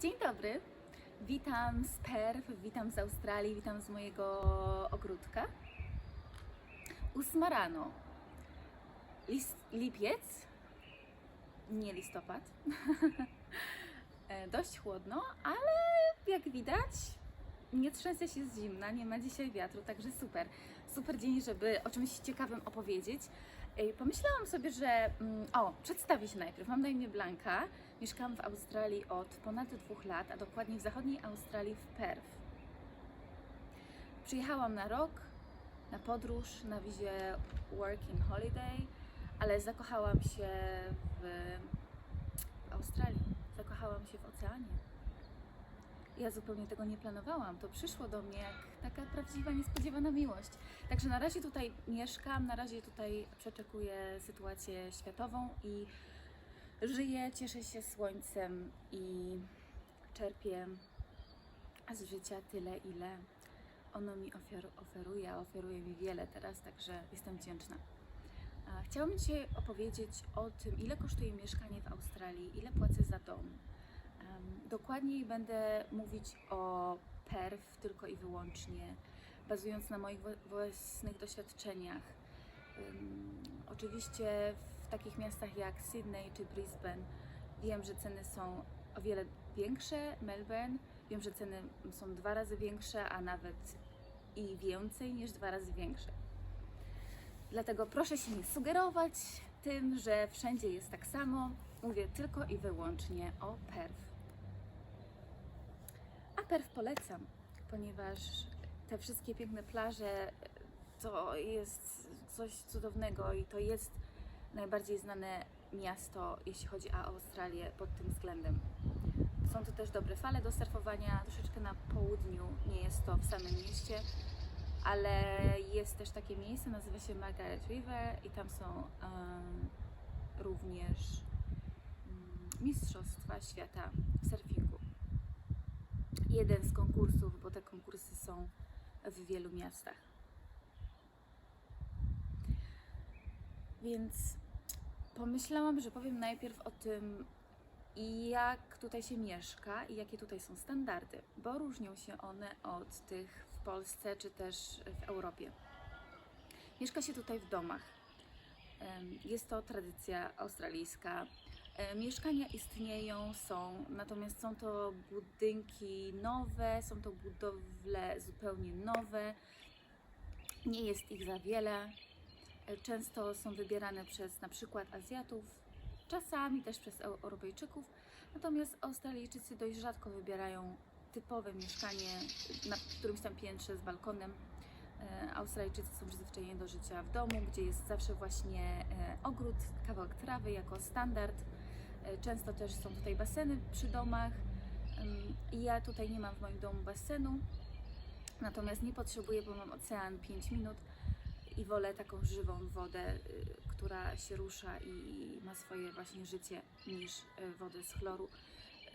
Dzień dobry, witam z Perth, witam z Australii, witam z mojego ogródka. Ósma rano, Lis, lipiec, nie listopad. E, Dość chłodno, ale jak widać, nie trzęsę się z zimna, nie ma dzisiaj wiatru, także super. Super dzień, żeby o czymś ciekawym opowiedzieć. Pomyślałam sobie, że. mm, O, przedstawię się najpierw. Mam na imię Blanka. Mieszkam w Australii od ponad dwóch lat, a dokładnie w zachodniej Australii w Perth. Przyjechałam na rok, na podróż, na wizie Working Holiday, ale zakochałam się w Australii. Zakochałam się w oceanie. Ja zupełnie tego nie planowałam. To przyszło do mnie jak taka prawdziwa, niespodziewana miłość. Także na razie tutaj mieszkam, na razie tutaj przeczekuję sytuację światową i żyję, cieszę się słońcem i czerpię z życia tyle, ile ono mi ofiar- oferuje, a oferuje mi wiele teraz, także jestem wdzięczna. A Chciałabym dzisiaj opowiedzieć o tym, ile kosztuje mieszkanie w Australii, ile płacę za dom. Dokładniej będę mówić o Perth tylko i wyłącznie, bazując na moich własnych doświadczeniach. Oczywiście w takich miastach jak Sydney czy Brisbane wiem, że ceny są o wiele większe. Melbourne wiem, że ceny są dwa razy większe, a nawet i więcej niż dwa razy większe. Dlatego proszę się nie sugerować tym, że wszędzie jest tak samo. Mówię tylko i wyłącznie o Perth. Perth polecam, ponieważ te wszystkie piękne plaże to jest coś cudownego i to jest najbardziej znane miasto, jeśli chodzi o Australię pod tym względem. Są tu też dobre fale do surfowania, troszeczkę na południu, nie jest to w samym mieście, ale jest też takie miejsce, nazywa się Margaret River i tam są em, również mm, Mistrzostwa Świata w. Jeden z konkursów, bo te konkursy są w wielu miastach. Więc pomyślałam, że powiem najpierw o tym, jak tutaj się mieszka i jakie tutaj są standardy, bo różnią się one od tych w Polsce czy też w Europie. Mieszka się tutaj w domach. Jest to tradycja australijska. E, Mieszkania istnieją, są, natomiast są to budynki nowe, są to budowle zupełnie nowe. Nie jest ich za wiele. E, Często są wybierane przez na przykład Azjatów, czasami też przez Eu- Europejczyków, natomiast Australijczycy dość rzadko wybierają typowe mieszkanie na którymś tam piętrze z balkonem. E, Australijczycy są przyzwyczajeni do życia w domu, gdzie jest zawsze właśnie e, ogród, kawałek trawy jako standard. E, Często też są tutaj baseny przy domach. Ja tutaj nie mam w moim domu basenu, natomiast nie potrzebuję, bo mam ocean 5 minut i wolę taką żywą wodę, która się rusza i ma swoje właśnie życie, niż wodę z chloru,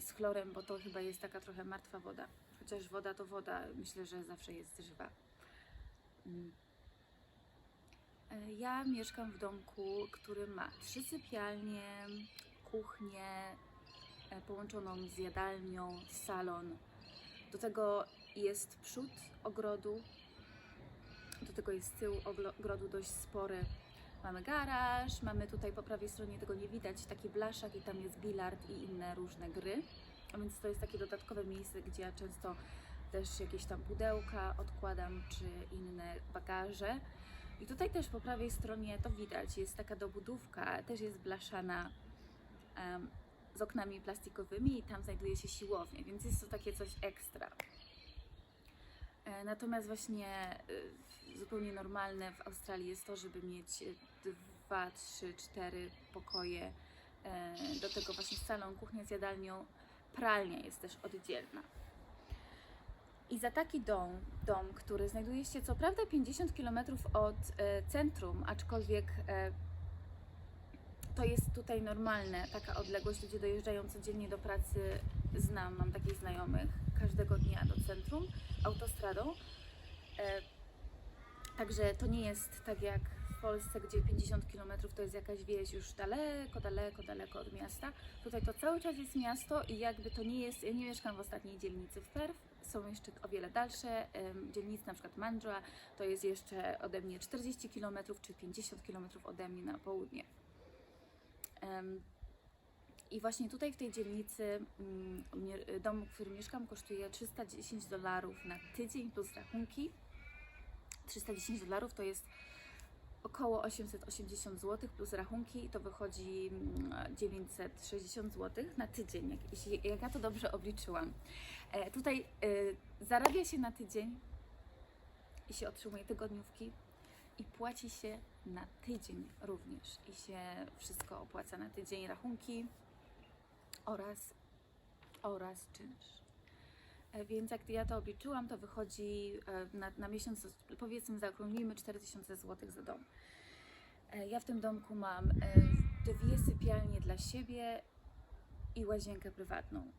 z chlorem, bo to chyba jest taka trochę martwa woda. Chociaż woda to woda, myślę, że zawsze jest żywa. Mm. E, Ja mieszkam w domku, który ma trzy sypialnie, kuchnię e, połączoną z jadalnią, salon. Do tego jest przód ogrodu, do tego jest tył ogrodu dość spory. Mamy garaż, mamy tutaj po prawej stronie, tego nie widać, taki blaszak i tam jest bilard i inne różne gry. A więc to jest takie dodatkowe miejsce, gdzie ja często też jakieś tam pudełka odkładam, czy inne bagaże. I tutaj też po prawej stronie to widać, jest taka dobudówka, też jest blaszana em, z oknami plastikowymi i tam znajduje się siłownia, więc jest to takie coś ekstra. E, Natomiast właśnie y, zupełnie normalne w Australii jest to, żeby mieć y, dwa, trzy, cztery pokoje. E, Do tego właśnie salon, kuchnia z jadalnią, pralnia jest też oddzielna. I za taki dom, dom, który znajduje się co prawda 50 km od e, centrum, aczkolwiek e, to jest tutaj normalne, taka odległość. Ludzie dojeżdżają codziennie do pracy. Znam, mam takich znajomych każdego dnia do centrum autostradą. E, także to nie jest tak jak Polsce, gdzie 50 km to jest jakaś wieś już daleko, daleko, daleko od miasta. Tutaj to cały czas jest miasto i jakby to nie jest, ja nie mieszkam w ostatniej dzielnicy w Perth, są jeszcze o wiele dalsze dzielnice, na przykład Mandra, to jest jeszcze ode mnie 40 km czy 50 km ode mnie na południe. I właśnie tutaj w tej dzielnicy mm, dom, w którym mieszkam, kosztuje 310 dolarów na tydzień plus rachunki. 310 dolarów to jest około 880 zł plus rachunki to wychodzi mm, 960 zł na tydzień, jak, jak ja to dobrze obliczyłam. E, tutaj e, zarabia się na tydzień i się otrzymuje tygodniówki i płaci się na tydzień również i się wszystko opłaca na tydzień, rachunki oraz, oraz czynsz. E, Więc jak ja to obliczyłam, to wychodzi e, na, na miesiąc, powiedzmy, zaokrąglimy 4000 zł za dom. E, Ja w tym domku mam dwie sypialnie dla siebie i łazienkę prywatną.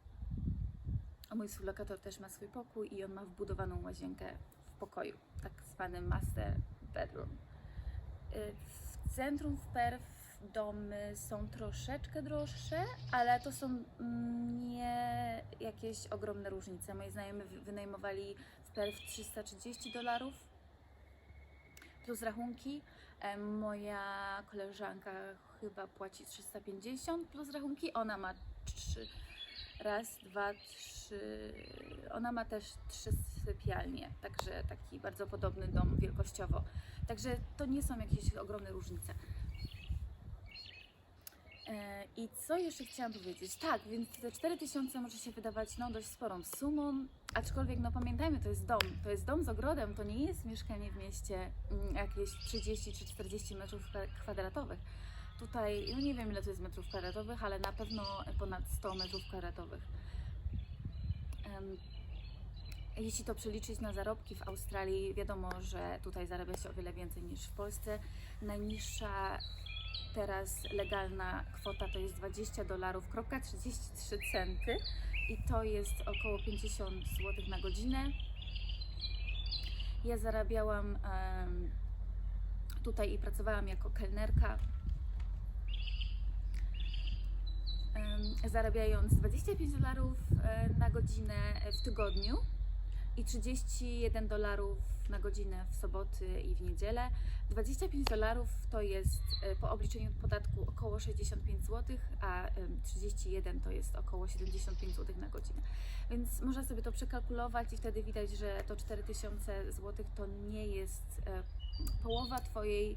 A mój współlokator też ma swój pokój i on ma wbudowaną łazienkę w pokoju, tak zwany master bedroom. W centrum w Perth domy są troszeczkę droższe, ale to są mm, nie jakieś ogromne różnice. Moi znajomi wy- wynajmowali w Perth 330 dolarów plus rachunki. E, Moja koleżanka chyba płaci 350 plus rachunki. Ona ma trzy, raz, dwa, trzy. Ona ma też trzy sypialnie, także taki bardzo podobny dom wielkościowo. Także to nie są jakieś ogromne różnice. E, I co jeszcze chciałam powiedzieć? Tak, więc te 4000 może się wydawać no, dość sporą sumą, aczkolwiek no pamiętajmy, to jest dom. To jest dom z ogrodem, to nie jest mieszkanie w mieście mm, jakieś 30 czy 40 metrów kwa- kwadratowych. Tutaj, no nie wiem ile to jest metrów kwadratowych, ale na pewno ponad 100 metrów kwadratowych. Jeśli to przeliczyć na zarobki w Australii, wiadomo, że tutaj zarabia się o wiele więcej niż w Polsce. Najniższa teraz legalna kwota to jest 20 dolarów, kropka 33 centy i to jest około 50 zł na godzinę. Ja zarabiałam tutaj i pracowałam jako kelnerka, zarabiając 25 dolarów e, na godzinę w tygodniu i 31 dolarów na godzinę w soboty i w niedzielę. 25 dolarów to jest e, po obliczeniu podatku około 65 zł, a em, 31 to jest około 75 zł na godzinę. Więc można sobie to przekalkulować i wtedy widać, że to 4000 zł to nie jest e, połowa Twojej e,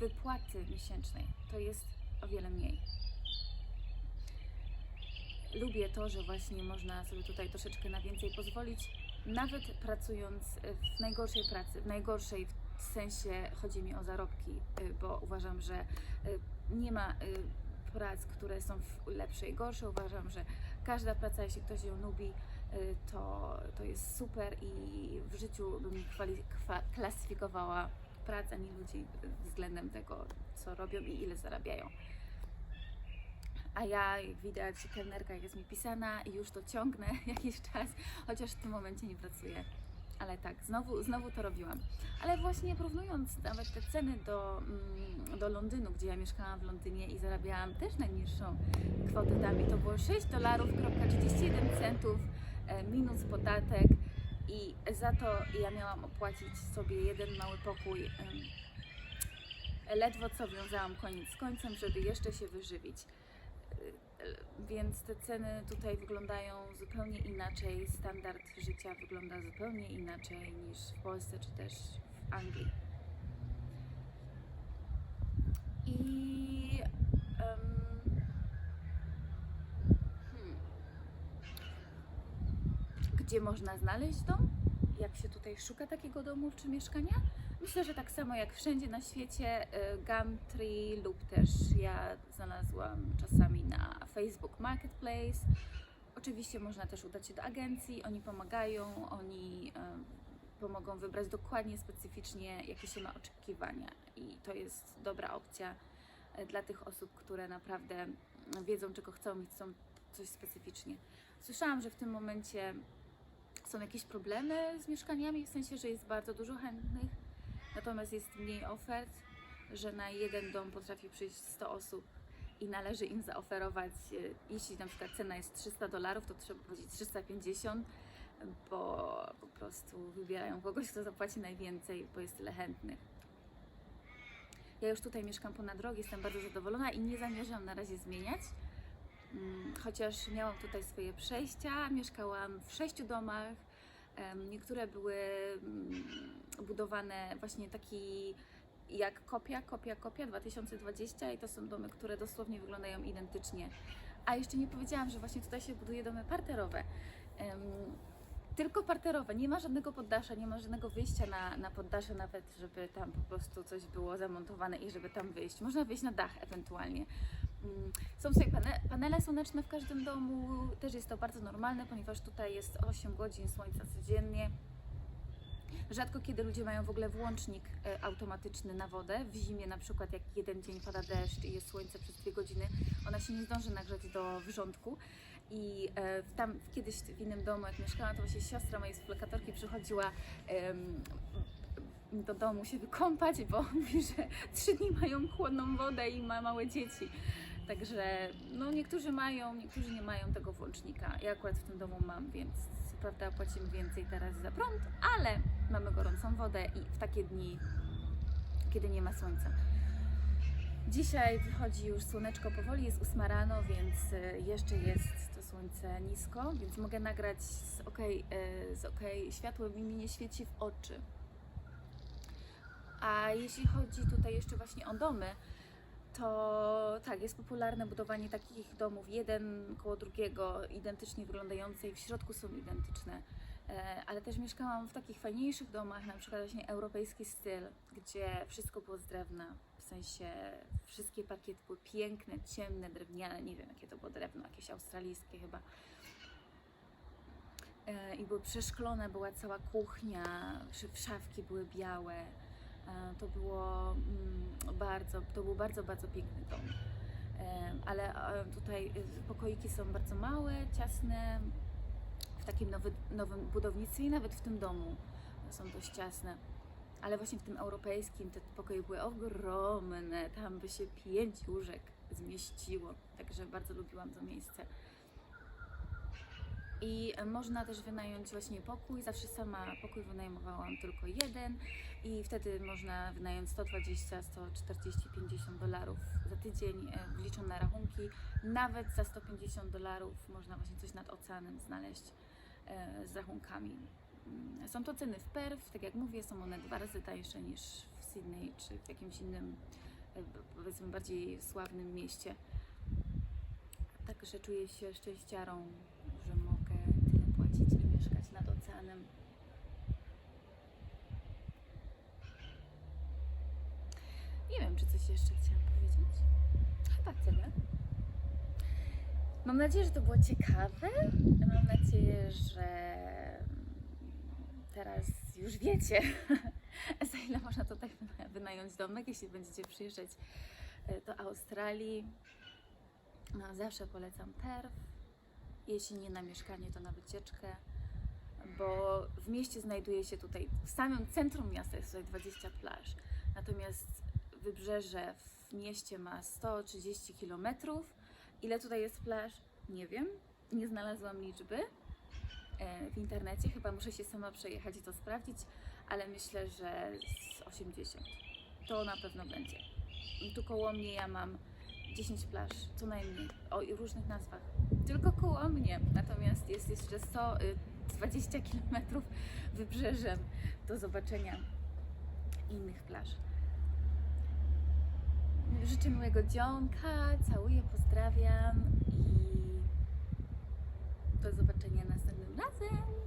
wypłaty miesięcznej. To jest o wiele mniej. Lubię to, że właśnie można sobie tutaj troszeczkę na więcej pozwolić, nawet pracując w najgorszej pracy, w najgorszej w sensie chodzi mi o zarobki, y, bo uważam, że y, nie ma y, prac, które są lepsze i gorsze. Uważam, że każda praca, jeśli ktoś ją lubi, to, to jest super i w życiu bym kwali- kwa- klasyfikowała prac ani ludzi względem tego, co robią i ile zarabiają. A ja, jak widać, kelnerka jest mi pisana i już to ciągnę jakiś czas, chociaż w tym momencie nie pracuję. Ale tak, znowu, znowu to robiłam. Ale właśnie porównując nawet te ceny do, mm, do Londynu, gdzie ja mieszkałam w Londynie i zarabiałam też najniższą kwotę tam i to było 6 dolarów, 31 centów e, minus podatek i za to ja miałam opłacić sobie jeden mały pokój. Ledwo co wiązałam koniec z końcem, żeby jeszcze się wyżywić. Więc te ceny tutaj wyglądają zupełnie inaczej. Standard życia wygląda zupełnie inaczej niż w Polsce czy też w Anglii. I hmm, gdzie można znaleźć dom? Jak się tutaj szuka takiego domu czy mieszkania? Myślę, że tak samo jak wszędzie na świecie, y, Gumtree lub też ja znalazłam czasami na Facebook Marketplace. Oczywiście można też udać się do agencji, oni pomagają, oni y, pomogą wybrać dokładnie, specyficznie, jakie się ma oczekiwania i to jest dobra opcja y, dla tych osób, które naprawdę wiedzą, czego chcą i chcą coś specyficznie. Słyszałam, że w tym momencie są jakieś problemy z mieszkaniami, w sensie, że jest bardzo dużo chętnych, natomiast jest mniej ofert. że na jeden dom potrafi przyjść 100 osób i należy im zaoferować, e, jeśli na przykład cena jest 300 dolarów, to trzeba powiedzieć 350, bo po prostu wybierają kogoś, kto zapłaci najwięcej, bo jest tyle chętnych. Ja już tutaj mieszkam ponad rok, jestem bardzo zadowolona i nie zamierzam na razie zmieniać. Mm, Chociaż miałam tutaj swoje przejścia, mieszkałam w sześciu domach. Niektóre były mm, budowane właśnie taki jak kopia, kopia, kopia 2020 i to są domy, które dosłownie wyglądają identycznie. A jeszcze nie powiedziałam, że właśnie tutaj się buduje domy parterowe. Em, tylko parterowe, nie ma żadnego poddasza, nie ma żadnego wyjścia na, na poddasze nawet, żeby tam po prostu coś było zamontowane i żeby tam wyjść. Można wyjść na dach ewentualnie. Mm, Są tutaj pane, panele słoneczne w każdym domu, też jest to bardzo normalne, ponieważ tutaj jest 8 godzin słońca codziennie. Rzadko kiedy ludzie mają w ogóle włącznik e, automatyczny na wodę. W zimie na przykład jak jeden dzień pada deszcz i jest słońce przez dwie godziny, ona się nie zdąży nagrzać do wrzątku. I e, tam kiedyś w innym domu, jak mieszkałam, to właśnie siostra mojej splekatorki przychodziła em, do domu się wykąpać, bo mówi, że trzy dni mają chłodną wodę i ma małe dzieci. Także no niektórzy mają, niektórzy nie mają tego włącznika. Ja akurat w tym domu mam, więc prawda płacimy więcej teraz za prąd, ale mamy gorącą wodę i w takie dni, kiedy nie ma słońca. Dzisiaj wychodzi już słoneczko powoli, jest 8 rano, więc y, jeszcze jest to słońce nisko, więc mogę nagrać z ok, z ok światłem i mi nie świeci w oczy. A jeśli chodzi tutaj jeszcze właśnie o domy, to tak, jest popularne budowanie takich domów, jeden koło drugiego, identycznie wyglądające i w środku są identyczne. E, Ale też mieszkałam w takich fajniejszych domach, na przykład właśnie europejski styl, gdzie wszystko było z drewna. W sensie wszystkie parkiety były piękne, ciemne, drewniane, nie wiem jakie to było drewno, jakieś australijskie chyba. E, I były przeszklone, była cała kuchnia, sz- szafki były białe. E, To było mm, bardzo, to był bardzo, bardzo piękny dom. E, Ale e, tutaj pokoiki są bardzo małe, ciasne, w takim nowy, nowym budownictwie i nawet w tym domu są dość ciasne. Ale właśnie w tym europejskim te pokoje były ogromne, tam by się pięć łóżek zmieściło, także bardzo lubiłam to miejsce. I można też wynająć właśnie pokój. Zawsze sama pokój wynajmowałam tylko jeden i wtedy można wynająć 120, 140, 50 dolarów za tydzień, e, wliczone rachunki. Nawet za 150 dolarów można właśnie coś nad oceanem znaleźć e, z rachunkami. Mm, Są to ceny w Perth, tak jak mówię, są one dwa razy tańsze niż w Sydney czy w jakimś innym, e, powiedzmy bardziej sławnym mieście. Także czuję się szczęściarą, że mogę tyle płacić i mieszkać nad oceanem. Nie czy coś jeszcze chciałam powiedzieć. Chyba tyle. Mam nadzieję, że to było ciekawe. Mam nadzieję, że teraz już wiecie, za ile można tutaj wyna- wynająć domek, jeśli będziecie przyjeżdżać e, do Australii. No, zawsze polecam Perth. Jeśli nie na mieszkanie, to na wycieczkę, bo w mieście znajduje się tutaj, w samym centrum miasta jest tutaj 20 plaż, natomiast wybrzeże w mieście ma 130 km. Ile tutaj jest plaż? Nie wiem, nie znalazłam liczby e, w internecie, chyba muszę się sama przejechać i to sprawdzić, ale myślę, że z 80 to na pewno będzie. Tu koło mnie ja mam 10 plaż, co najmniej, o różnych nazwach. Tylko koło mnie, natomiast jest jeszcze 120 km wybrzeżem do zobaczenia innych plaż. Życzę miłego dzionka, całuję, pozdrawiam i do zobaczenia następnym razem.